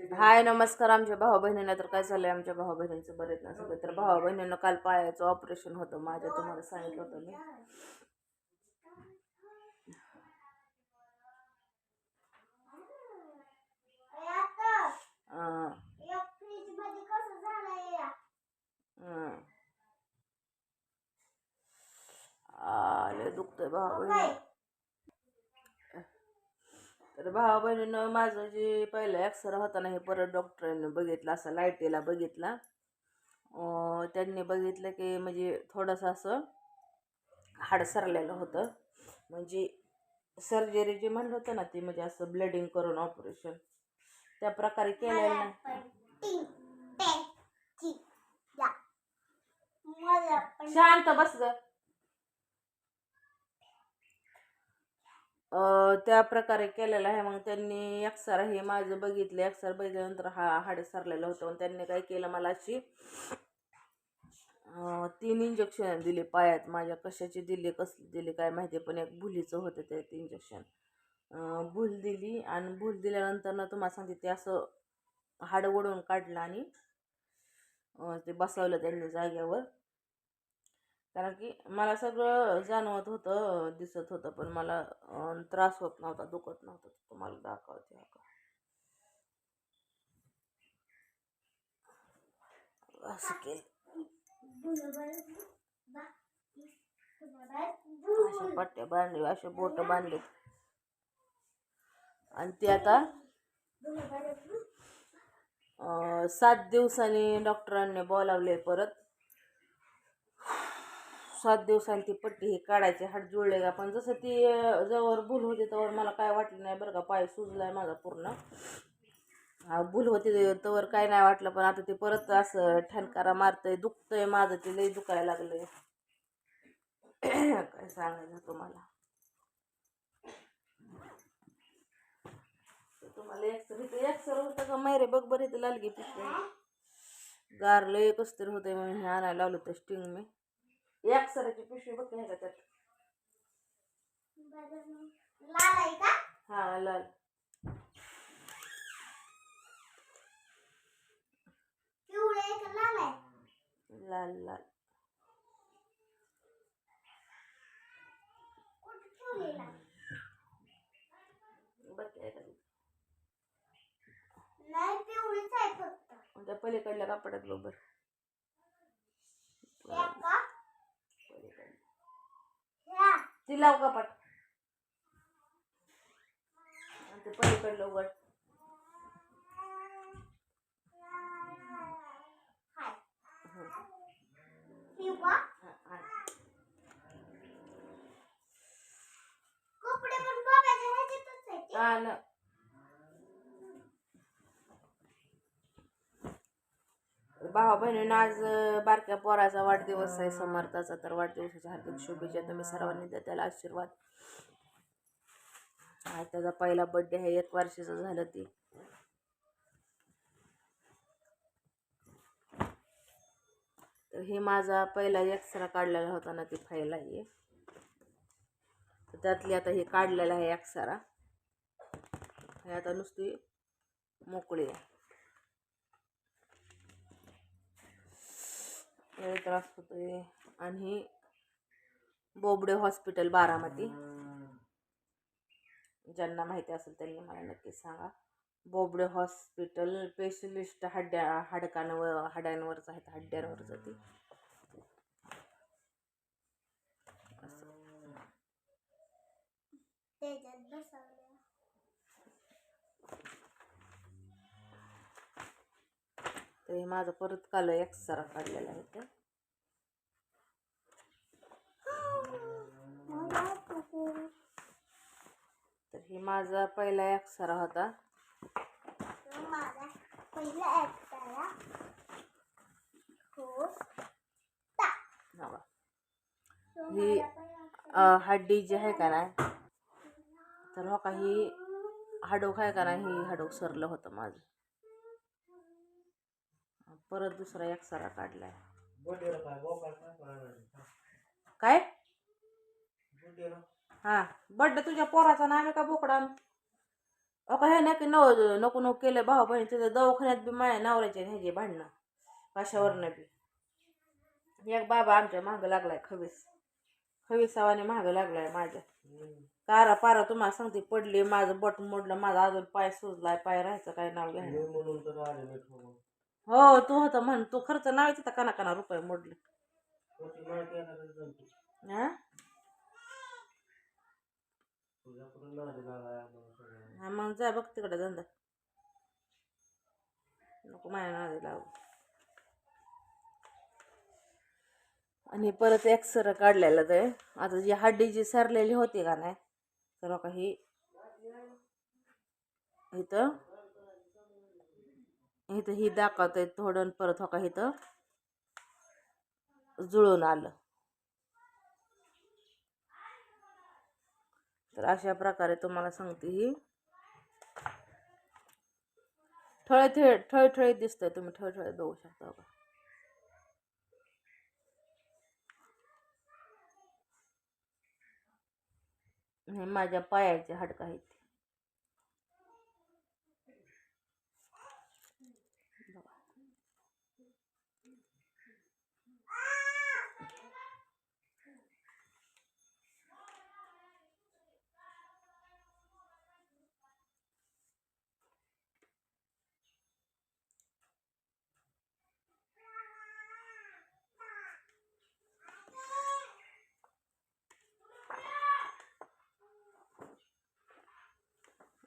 हाय नमस्कार. आमच्या भाऊ बहिणींना तर काय झालंय? आमच्या भाऊ बहिणींचं बरेच ना सगळं. तर भाऊ बहिणींना काल पायाचं ऑपरेशन होतं. माझ्या तुम्हाला सांगितलं होतं मी. अं, अं. भाऊ बहिणी तर भाऊ बहिणीनं माझं जे पहिलं एक्सरा होता ना हे परत डॉक्टरांनी बघितलं असं लाईटीला बघितला. त्यांनी बघितलं की म्हणजे थोडंसं असं हाड सरलेलं होतं. म्हणजे सर्जरी जे म्हणलं होतं ना ते म्हणजे असं ब्लडिंग करून ऑपरेशन त्या प्रकारे केलेलं नाही. शांत बस त्या प्रकारे केलेलं आहे. मग त्यांनी एक्सरा हे माझं बघितलं. अक्षर बघितल्यानंतर हा हाड सरलेलं होतं. मग त्यांनी काय केलं? मला अशी तीन इंजेक्शन दिले पायात. माझ्या कशाची दिली कसली दिली काय माहिती पण एक भुलीचं होतं ते इंजेक्शन भूल दिली आणि भूल दिल्यानंतर ना तुम्हाला सांगते ते असं हाड ओढून काढलं आणि ते बसवलं त्यांनी जाग्यावर कारण की मला सगळं जाणवत होतं दिसत होतं पण मला त्रास होत नव्हता दुखत नव्हता. तुम्हाला दाखवते का. असं केलं. अशा पट्ट्या बांधले असे बोट बांधले आणि ते आता सात दिवसांनी डॉक्टरांनी बोलावले परत. सात दिवसांनी ती पट्टी ही काढायची हात जुळले का? पण जसं ती जवळ भूल होती त्यावर मला काय वाटलं नाही बरं का पाय सुजला आहे माझा पूर्ण. भूल होती तवर काय नाही वाटलं पण आता ते परत असं ठणकारा मारतंय दुखतंय माझं ते लई दुखायला लागलंय. काय सांगायचं तुम्हाला? तुम्हाला एक्सर इथे एक्सर होतं का मैरे बघ बरं इथं लालगी पिशवी. गार लय कस तरी होतंय म्हणून हे आणायला लावलं होतं स्टिंग मी. एक्सरेची पिशवी बघ नाही का त्यात. हा लाल. लाल लाल बघ काय का त्या पलीकडल्या कापडात बघ बरं पलीकडल्या. ती लाव कपाट आणि ते पलीकडलं उघड हा, आण. आण. भावा बहिणीनं आज बारक्या पोराचा वाढदिवस आहे समर्थाचा. तर वाढदिवसाच्या हार्दिक शुभेच्छा तुम्ही सर्वांनी द्या त्याला आशीर्वाद. त्याचा पहिला बड्डे आहे एक वर्षाचं झालं ती. तर हे माझा पहिला एक्सरा काढलेला होता ना ती फाईल आहे. तर त्यातली आता हे काढलेलं आहे एक्सरा हे आता नुसती मोकळी आहे. त्रास त्रास आहे आणि बोबडे हॉस्पिटल बारामती. ज्यांना माहिती असेल त्यांनी मला नक्की सांगा. बोबडे हॉस्पिटल स्पेशलिस्ट हड्ड्या हाडकांवर हाड्यांवरच आहेत हड्ड्यांवरच ते. तर हे माझं परत काल एक्सरा काढलेला आहे ते. तर हे माझा पहिला एक्सरा होता. ही हड्डी जी आहे का ना तर हो का ही हाडोक आहे का नाही हे हाडोक सरलं होतं माझं. परत दुसरा एक्सरा काढलाय. काय? हा. बड्डे तुझ्या पोराचा नाव आहे का बोकडा? अका हे नाही की नको नको केलं भाऊ बहीण तिथं दवाखान्यात बी माझ्या नवऱ्याचे ह्याचे भांडणं. कशावरनं बी? एक बाबा आमच्या मागं लागलाय खवीस. खवीसावाने मागं लागलाय माझ्या. कारा पारा तुम्हाला सांगते पडली माझं बट मोडलं माझा अजून पाय सुजलाय पाय राहायचं काय नाव घ्यायला? हो तू होता म्हण तू खर्च नाव येत काना काना रुपये मोडले. हा? हा मग जा बघ तिकडे धंदा. नको माझ्या नादी लावू. आणि परत एक्सरे काढलेलं ते. आता जी हड्डी जी सरलेली होती का नाही तर बघा ही इथं इथं ही दाखवतंय थोडं परत हो का इथं जुळून आलं. तर अशा प्रकारे तुम्हाला सांगते ही. ठळे ठळे ठळठळीत दिसतंय तुम्ही ठळठळीत बघू शकता बघा. हे माझ्या पायाचे हाडकं आहेत.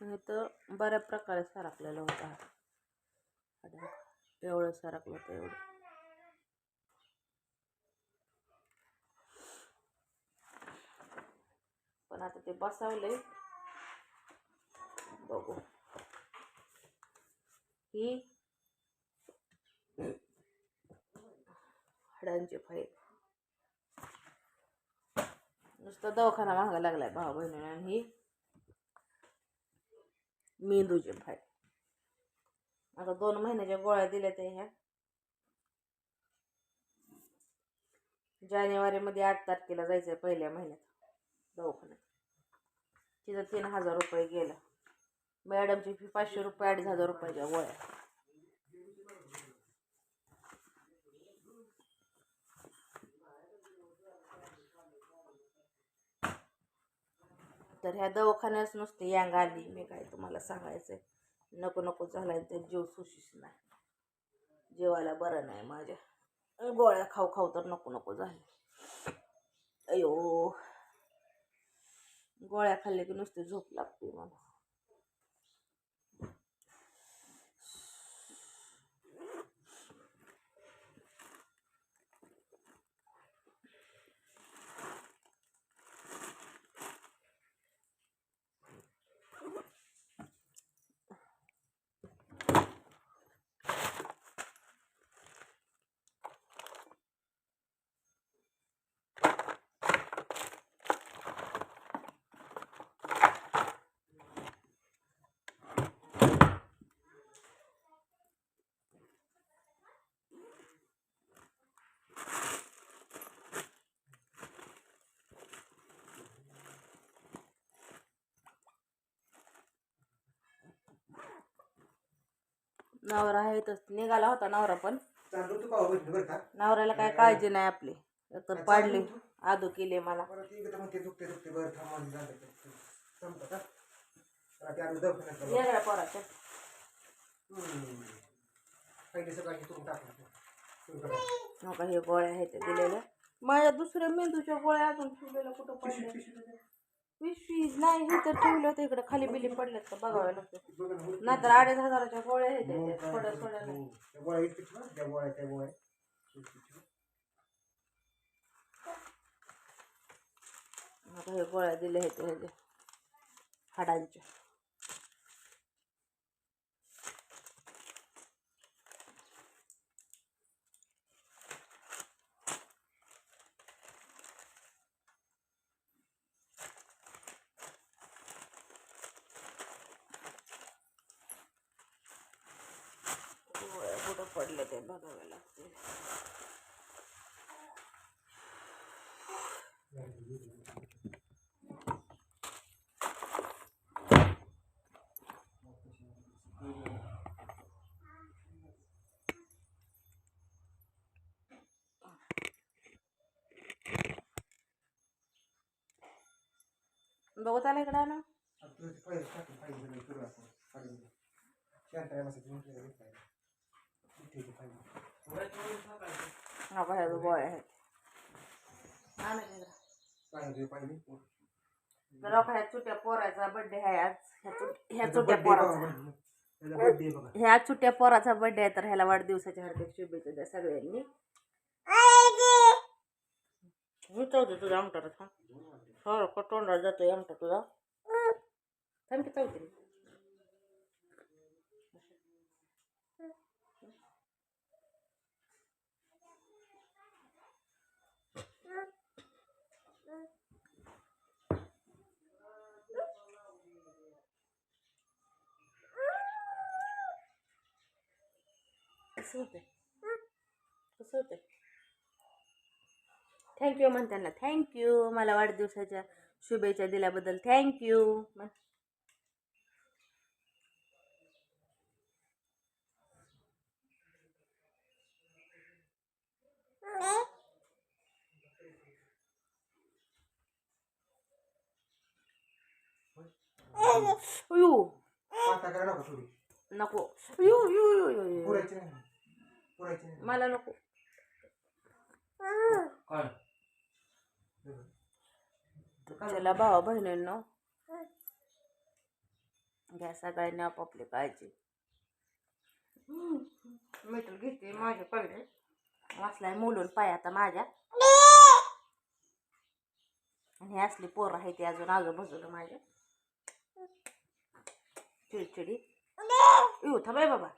नाही तर बऱ्या प्रकारे सरकलेलं होता. हा. एवढं सरकलं होतं एवढं. पण आता ते बसवले बघू. ही हाडांची फाईल. नुसतं दवाखाना महागा लागलाय भाऊ बहिणी आणि ही. मेंदूचे फाय आता दोन महिन्याच्या गोळ्या दिल्या त्या ह्या. जानेवारीमध्ये आठ तारखेला जायचं आहे पहिल्या महिन्यात दवाखान्यात. तिथं तीन हजार रुपये गेलं. मॅडमची फी पाचशे रुपये अडीच हजार रुपयाच्या गोळ्या. तर ह्या दवाखान्यात नुसते यांग आली. मी काय तुम्हाला सांगायचं नको नको झालाय तर जीव सुशीस नाही. जेवायला बरं नाही माझ्या. गोळ्या खाऊ खाऊ तर नको नको झाले. अयो. गोळ्या खाल्ले की नुसती झोप लागते मला. नवरा आहे तर निघाला होता नवरा पण. नवऱ्याला काय काळजी नाही आपली. तर पाडली. आदू केली मला. वेगळ्या पोराच्या. नका हे गोळ्या आहेत दिलेल्या. माझ्या दुसऱ्या मेंदूच्या गोळ्या अजून ठेवलेल्या कुठं पडल्या? पिशवी नाही हे तर ठेवलं होतं इकडे खाली बिली पडल्यात का बघावं लागतं हो. नाहीतर अडीच हजाराच्या गोळ्या आहेत काय थोड्या हो. आता हे गोळ्या दिल्या आहेत ह्याच्या हाडांच्या बघाव्या लागतील बघत आला? इकडं ना आता तुझं ते आहे. आहेत ह्या चुट्या पोराचा बर्थडे आहे आज ह्या चुट्या ह्या पोराचा ह्या चुट्या पोराचा बड्डे आहे तर ह्याला वाढदिवसाच्या हार्दिक शुभेच्छा द्या सगळ्यांनी मी चौथी आमटा आमटार हो तोंडाला जातोय आमटा तुझा थांब की कसं कसं होतंय थँक्यू म्हणते ना थँक्यू मला वाढदिवसाच्या शुभेच्छा दिल्याबद्दल थँक्यू करा नको अयो अयो अयो, अयो पुरायची मला नको. काय? चला. भावा बहिणींनो. घ्या सगळ्यांनी आपापली काळजी. मीटर घेते माझ्या पहिले वाचलाय मुलून पाय आता माझ्या. आणि ही असली पोरं आहे ती अजून आजूबाजूला माझ्या. चिडचिडी. येऊ थांबाय बाबा.